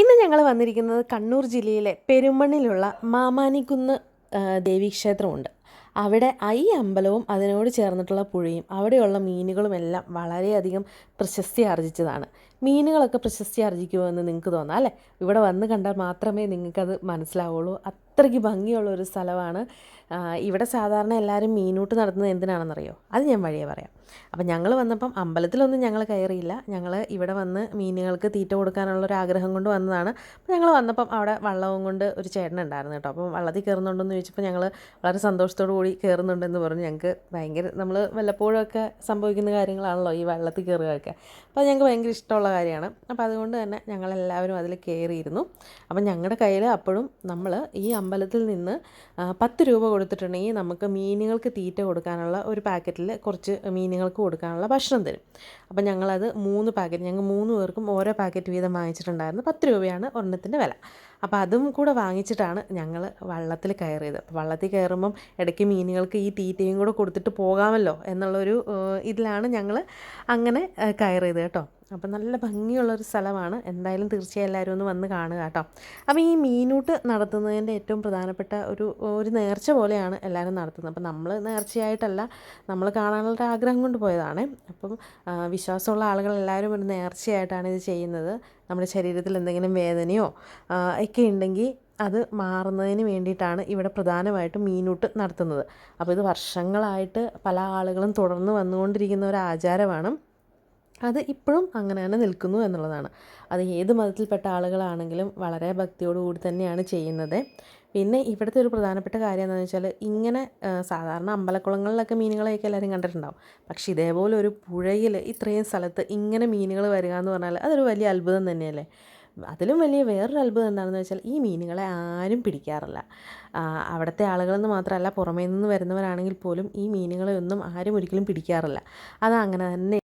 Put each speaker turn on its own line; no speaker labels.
ഇന്ന് ഞങ്ങൾ വന്നിരിക്കുന്നത് കണ്ണൂർ ജില്ലയിലെ പെരുമണ്ണിലുള്ള മാമാനിക്കുന്ന് ദേവീക്ഷേത്രമുണ്ട്. അവിടെ ഈ അമ്പലവും അതിനോട് ചേർന്നിട്ടുള്ള പുഴയും അവിടെയുള്ള മീനുകളും എല്ലാം വളരെയധികം പ്രശസ്തി ആർജിച്ചതാണ്. മീനുകളൊക്കെ പ്രശസ്തി ആർജിക്കുമോ എന്ന് നിങ്ങൾക്ക് തോന്നാം അല്ലേ? ഇവിടെ വന്ന് കണ്ടാൽ മാത്രമേ നിങ്ങൾക്കത് മനസ്സിലാവുള്ളൂ. അത്രയ്ക്ക് ഭംഗിയുള്ള ഒരു സ്ഥലമാണ് ഇവിടെ സാധാരണ എല്ലാവരും മീനൂട്ട് നടത്തുന്നത് എന്തിനാണെന്നറിയോ? അത് ഞാൻ വഴിയേ പറയാം. അപ്പം ഞങ്ങൾ വന്നപ്പം അമ്പലത്തിലൊന്നും ഞങ്ങൾ കയറിയില്ല. ഞങ്ങൾ ഇവിടെ വന്ന് മീനുകൾക്ക് തീറ്റ കൊടുക്കാനുള്ള ഒരു ആഗ്രഹം കൊണ്ട് വന്നതാണ്. അപ്പോൾ ഞങ്ങൾ വന്നപ്പം അവിടെ വള്ളവും കൊണ്ട് ഒരു ചേട്ടൻ ഉണ്ടായിരുന്നു കേട്ടോ. അപ്പം വള്ളത്തിൽ കയറുന്നുണ്ടെന്ന് ചോദിച്ചപ്പോൾ ഞങ്ങൾ വളരെ സന്തോഷത്തോടു കൂടി കയറുന്നുണ്ടെന്ന് പറഞ്ഞു. ഞങ്ങൾക്ക് ഭയങ്കര നമ്മൾ വല്ലപ്പോഴൊക്കെ സംഭവിക്കുന്ന കാര്യങ്ങളാണല്ലോ ഈ വള്ളത്തിൽ കയറുകയൊക്കെ. അപ്പോൾ ഞങ്ങൾക്ക് ഭയങ്കര ഇഷ്ടമുള്ള കാര്യമാണ്. അപ്പോൾ അതുകൊണ്ട് തന്നെ ഞങ്ങളെല്ലാവരും അതിൽ കയറിയിരുന്നു. അപ്പം ഞങ്ങളുടെ കയ്യിൽ അപ്പോഴും നമ്മൾ ഈ അമ്പലത്തിൽ നിന്ന് പത്ത് രൂപ കൊടുത്തിട്ടുണ്ടെങ്കിൽ നമുക്ക് മീനുകൾക്ക് തീറ്റ കൊടുക്കാനുള്ള ഒരു പാക്കറ്റിൽ കുറച്ച് മീനുകൾക്ക് കൊടുക്കാനുള്ള ഭക്ഷണം തരും. അപ്പം ഞങ്ങളത് മൂന്ന് പാക്കറ്റ് ഞങ്ങൾ മൂന്ന് പേർക്കും ഓരോ പാക്കറ്റ് വീതം വാങ്ങിച്ചിട്ടുണ്ടായിരുന്നു. പത്ത് രൂപയാണ് ഒരെണ്ണത്തിന്റെ വില. അപ്പോൾ അതും കൂടെ വാങ്ങിച്ചിട്ടാണ് ഞങ്ങൾ വള്ളത്തിൽ കയറിയത്. വള്ളത്തിൽ കയറുമ്പം ഇടയ്ക്ക് മീനുകൾക്ക് ഈ തീറ്റയും കൂടെ കൊടുത്തിട്ട് പോകാമല്ലോ എന്നുള്ളൊരു ഇതിലാണ് ഞങ്ങൾ അങ്ങനെ കയറിയത് കേട്ടോ. അപ്പം നല്ല ഭംഗിയുള്ളൊരു സ്ഥലമാണ്. എന്തായാലും തീർച്ചയായും എല്ലാവരും ഒന്ന് വന്ന് കാണുക കേട്ടോ. അപ്പോൾ ഈ മീനൂട്ട് നടത്തുന്നതിന്റെ ഏറ്റവും പ്രധാനപ്പെട്ട ഒരു ഒരു നേർച്ച പോലെയാണ് എല്ലാവരും നടത്തുന്നത്. അപ്പം നമ്മൾ നേർച്ചയായിട്ടല്ല നമ്മൾ കാണാനുള്ള ആഗ്രഹം കൊണ്ട് പോയതാണ്. അപ്പം വിശ്വാസമുള്ള ആളുകൾ എല്ലാവരും ഒരു നേർച്ചയായിട്ടാണ് ഇത് ചെയ്യുന്നത്. നമ്മുടെ ശരീരത്തിൽ എന്തെങ്കിലും വേദനയോ ഒക്കെ ഉണ്ടെങ്കിൽ അത് മാറുന്നതിന് വേണ്ടിയിട്ടാണ് ഇവിടെ പ്രധാനമായിട്ടും മീനൂട്ട് നടത്തുന്നത്. അപ്പോൾ ഇത് വർഷങ്ങളായിട്ട് പല ആളുകളും തുടർന്ന് വന്നുകൊണ്ടിരിക്കുന്ന ഒരു ആചാരമാണ്. അത് ഇപ്പോഴും അങ്ങനെ തന്നെ നിൽക്കുന്നു എന്നുള്ളതാണ്. അത് ഏത് മതത്തിൽപ്പെട്ട ആളുകളാണെങ്കിലും വളരെ ഭക്തിയോടുകൂടി തന്നെയാണ് ചെയ്യുന്നത്. പിന്നെ ഇവിടുത്തെ ഒരു പ്രധാനപ്പെട്ട കാര്യം എന്താണെന്ന് വെച്ചാൽ ഇങ്ങനെ സാധാരണ അമ്പലക്കുളങ്ങളിലൊക്കെ മീനുകളെയൊക്കെ എല്ലാവരും കണ്ടിട്ടുണ്ടാവും. പക്ഷേ ഇതേപോലെ ഒരു പുഴയിൽ ഇത്രയും സ്ഥലത്ത് ഇങ്ങനെ മീനുകൾ വരിക എന്ന് പറഞ്ഞാൽ അതൊരു വലിയ അത്ഭുതം തന്നെയല്ലേ? അതിലും വലിയ വേറൊരു അത്ഭുതം എന്താണെന്ന് വെച്ചാൽ ഈ മീനുകളെ ആരും പിടിക്കാറില്ല. അവിടുത്തെ ആളുകളെന്ന് മാത്രമല്ല പുറമേ നിന്ന് വരുന്നവരാണെങ്കിൽ പോലും ഈ മീനുകളെ ഒന്നും ആരും ഒരിക്കലും പിടിക്കാറില്ല. അത് അങ്ങനെ തന്നെ